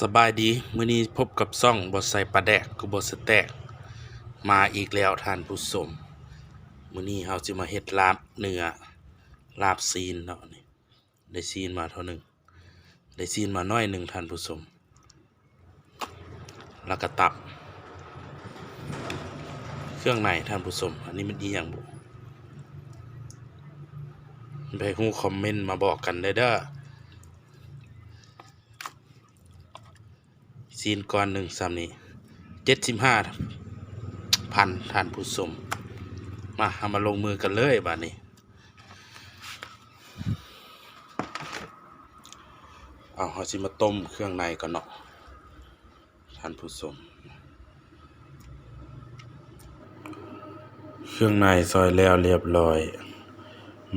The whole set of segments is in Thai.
สบายดีมื้อนี้พบกับซ่องบ่ใส่ปลาแดกกูบ่สแตก มาอีกแล้วท่านผู้ชมมื้อนี้เฮาสิมาเฮ็ดลาบเนื้อลาบซีนเนาะนี่ได้ซีนมาเท่าหนึงได้ซีนมาน้อยหนึ่งท่านผู้ชมแล้วก็ตับ เครื่องในท่านผู้ชมอันนี้มันอีหยังบ่ไปฮู้คอมเมนต์มาบอกกันได้เด้อ ซีนก้อนหนึ่งซ้ำนี้เจ็ดสิบห้าพันท่านผู้ชมมาเอามาลงมือกันเลยบ้านนี้เอาเขาสิมาต้มเครื่องในก่อนเนาะท่านผู้ชมเครื่องในซอยแล้วเรียบร้อย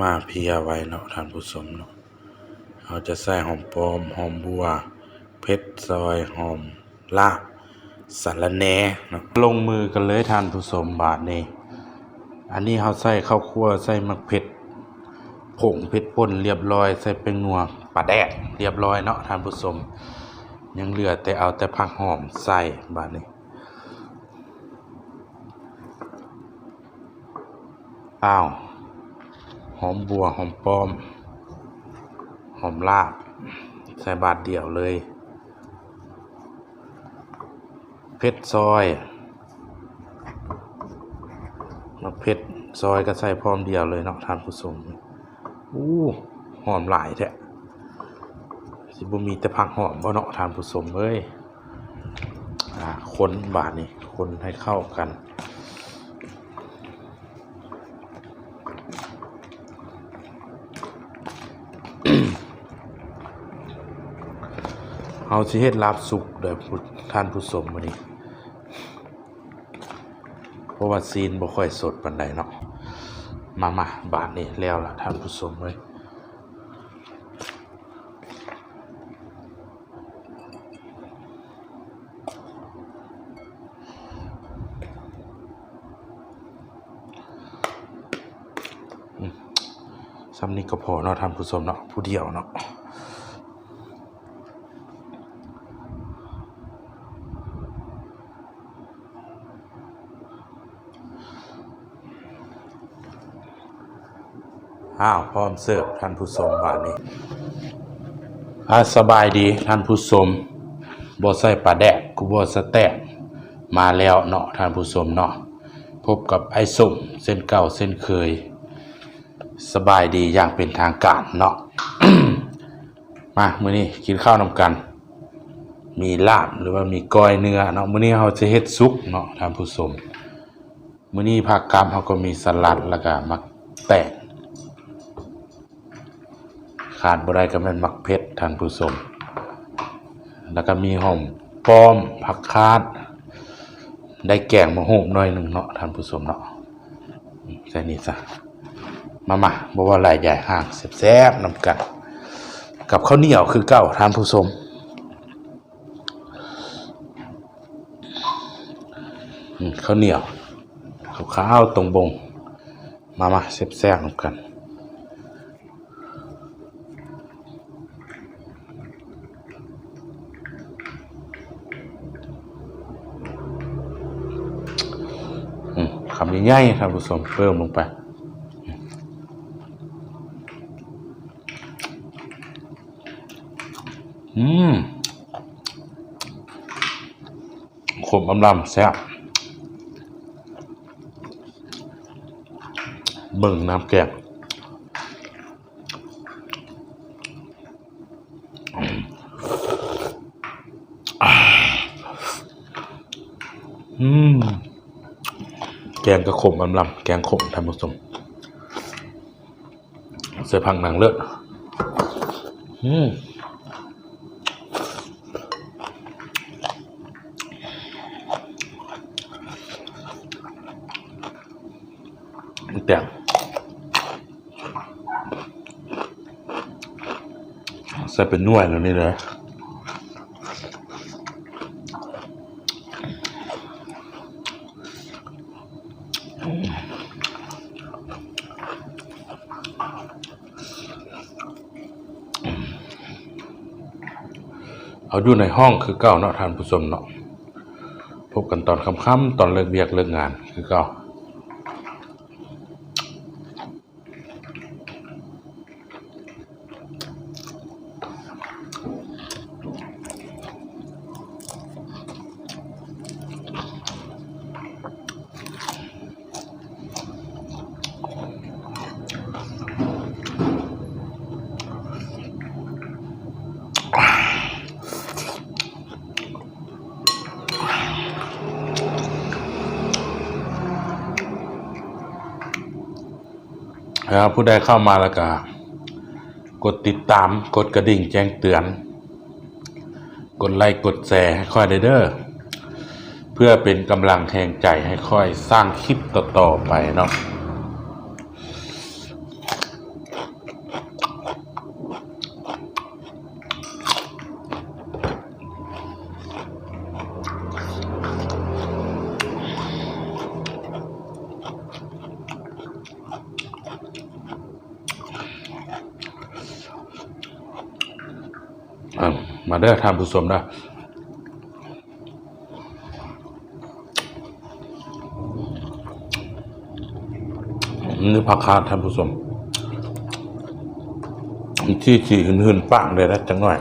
มาเพียไว้เนาะท่านผู้ชมเนาะเราจะใส่หอมปอมหอมบัว เพชรซอยหอมลาบสารแหน่เนาะลงมือกันเลยทานผู้ชมบาทนี้อันนี้เขาใส่ข้าวคั่วใส่มักเผ็ดผงเผ็ดป่นเรียบร้อย ใส่เป็นนัวปลาแดกเรียบร้อยเนาะทานผู้ชมยังเหลือแต่เอาแต่ผักหอมใส่บาทนี้อ้าว หอมบัวหอมปอม หอมลาบ ใส่บาทเดียวเลย เพชรซอยมาเพชรซอยก็ใส่พร้อมเดียวเลยเนาะทานผู้ชมอู้หอมหลายแท้สิบ่มีแต่ผักหอมบ่เนาะทานผู้ชมเอ้ยอ่าคนบาทนี่คนให้เข้ากันเอาสิเฮ็ดลาบสุกเด้อท่านผู้ชมมื้อนี้ ราะว่าซีนบ่ค่อยสดปานใดเนาะมามาบาทนี้แล้วล่ะท่านผู้ชมเว้ยอืมซ้ำนี้ก็พอเนาะท่านผู้ชมเนาะผู้เดียวเนาะ อ้าวพร้อมเสิร์ฟท่านผู้ชมบ้าทนี้อาสบายดีท่านผู้ชมบ่ใส่ปลาแดกกูบ่สแตกมาแล้วเนาะท่านผู้ชมเนาะพบกับไอ้สุ่มเส้นเก่าเส้นเคย สบายดีอย่างเป็นทางการเนาะมามื้อนี้กินข้าวนำกัน มีลาบหรือว่ามีก้อยเนื้อเนาะมื้อนี้เราจะเฮ็ดซุปเนาะท่านผู้ชมมื้อนี้ภาคกางเราก็มีสลัดแล้วก็มักแตง ขาดบ่ได้ก็แม่นมักเพชรท่านผู้ชมแล้วก็มีหอมป้อมผักคาด ได้แกงมะฮุบหน่อยหนึ่งเนาะท่านผู้ชมเนาะอืมใส่นี่ซะมามาบ่ว่าลายใหญ่ห่างแซ่บๆนำกัน กับข้าวเหนียวคือเก่าท่านผู้ชมข้าวเหนียวข้าวตรงบง มามาแซ่บๆนำกัน อืมคำ ใหญ่ๆท่านผู้ชมเพิ่มลงไปอืมขมอำลำแซ่บเบิ่งน้ำแกงอืม แกงกระขมอำลำแกงขมท่านผู้ชมเสือพังหนังเลือดอืมแกงใส่เป็นน่วยแล้วนี่เลย เขาอยู่ในห้องคือเก่าเนาะท่านผู้ชมเนาะพบกันตอนค่ำๆตอนเลิกเบียกเลิกงานคือเก่า นะครับผู้ใดเข้ามาแล้วก็กดติดตามกดกระดิ่งแจ้งเตือน กดไลค์กดแชร์ให้ค่อยเด้อเพื่อเป็นกำลังแห่งใจให้ค่อยสร้างคลิปต่อๆไปเนาะ อะ มาเด้อท่านผู้ชมนะนี่ผักคาท่านผู้ชมที่จีหืนๆปังเลยนะจังหน่อย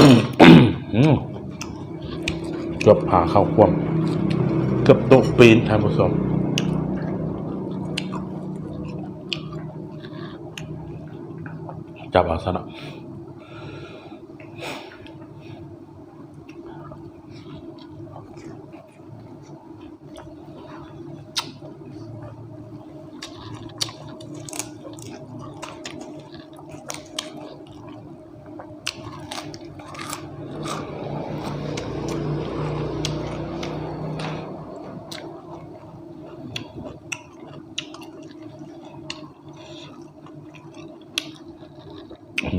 อืมอืม เกือบผาเข้าควมเกือบตกปีนท่านผู้ชมจับเอาซะนะ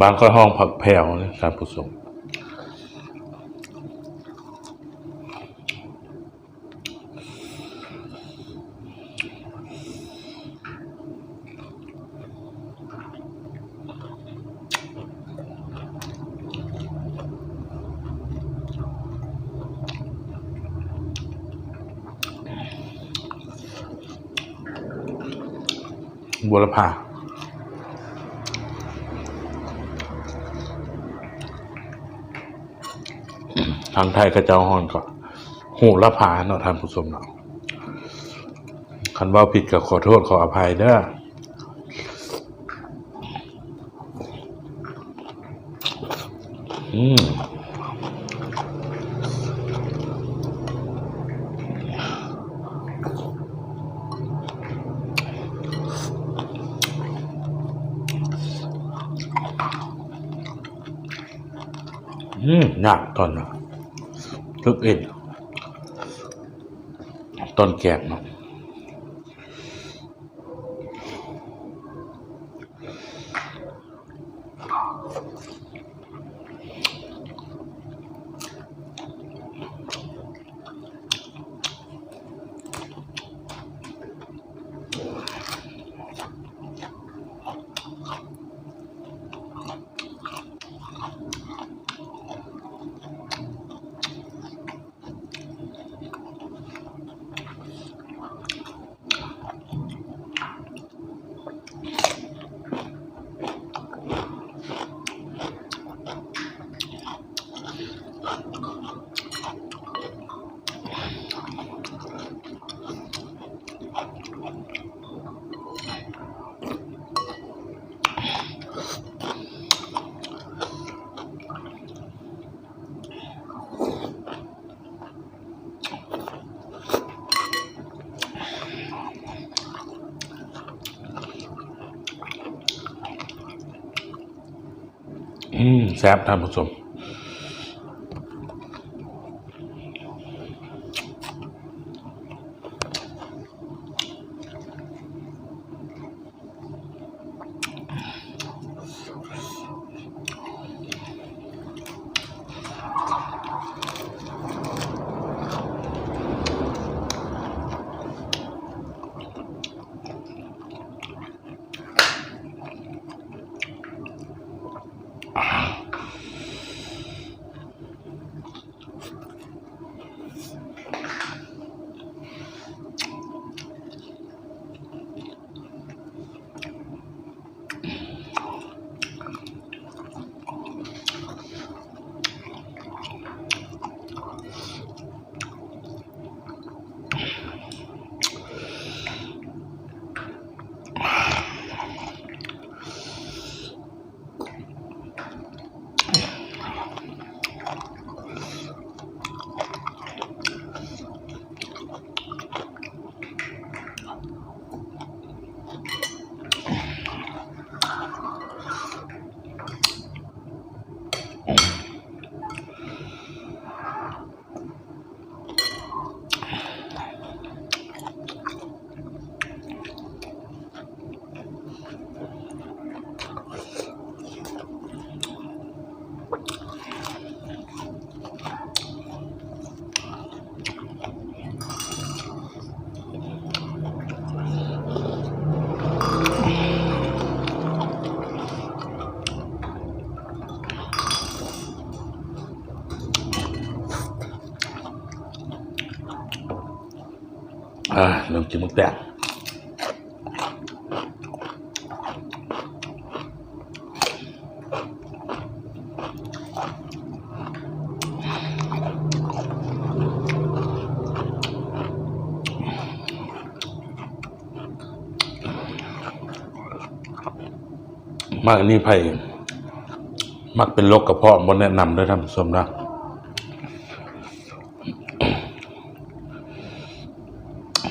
บางก็ห้องผักแพรวนะท่านผู้ชมบัวละพา ทางไทยก็เจ้าฮอนก็หูละพาเนาะท่านผู้ชมเนาะคันเว่าผิดก็ขอโทษขออภัยเด้ออืม อืมหนักตอนน่ะลึกเอ็นตอนแกงเนาะ อืมแซ่บท่านผู้ชม อ่าเริ่ม กินมึกแตกมากนนี่ไผ่มักเป็นโรคกระเพาะบนแนะนำด้วยท่านผู้ชมนะ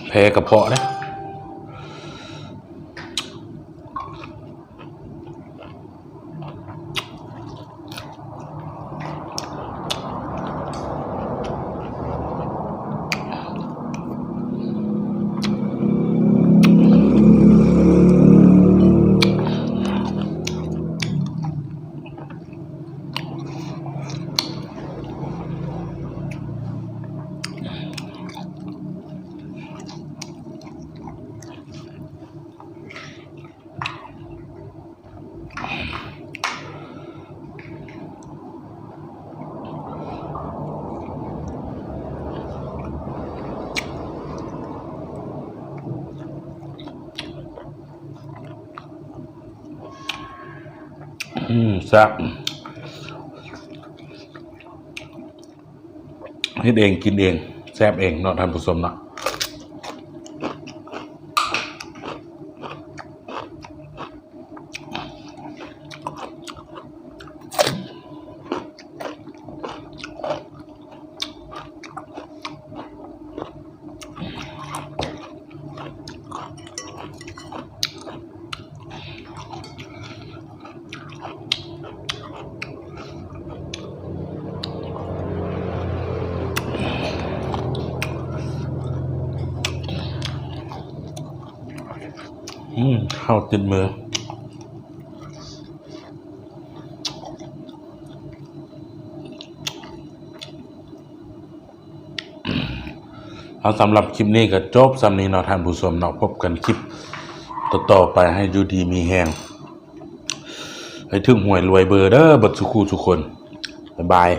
แพ้กระเพาะนะอืม แซ่บเฮ็ดเองกินเอง แซ่บเองเนาะท่านผู้ชมเนาะ อืมข้าวติดมือเอาสำหรับคลิปนี้ก็จบสำนี้เนาะท่านผู้ชมเนาะพบกันคลิปต่อๆไปให้อยู่ดีมีแหงให้ถึงหวยรวยเบอร์เด้อเบัดสุขูทุกคน บ๊ายบาย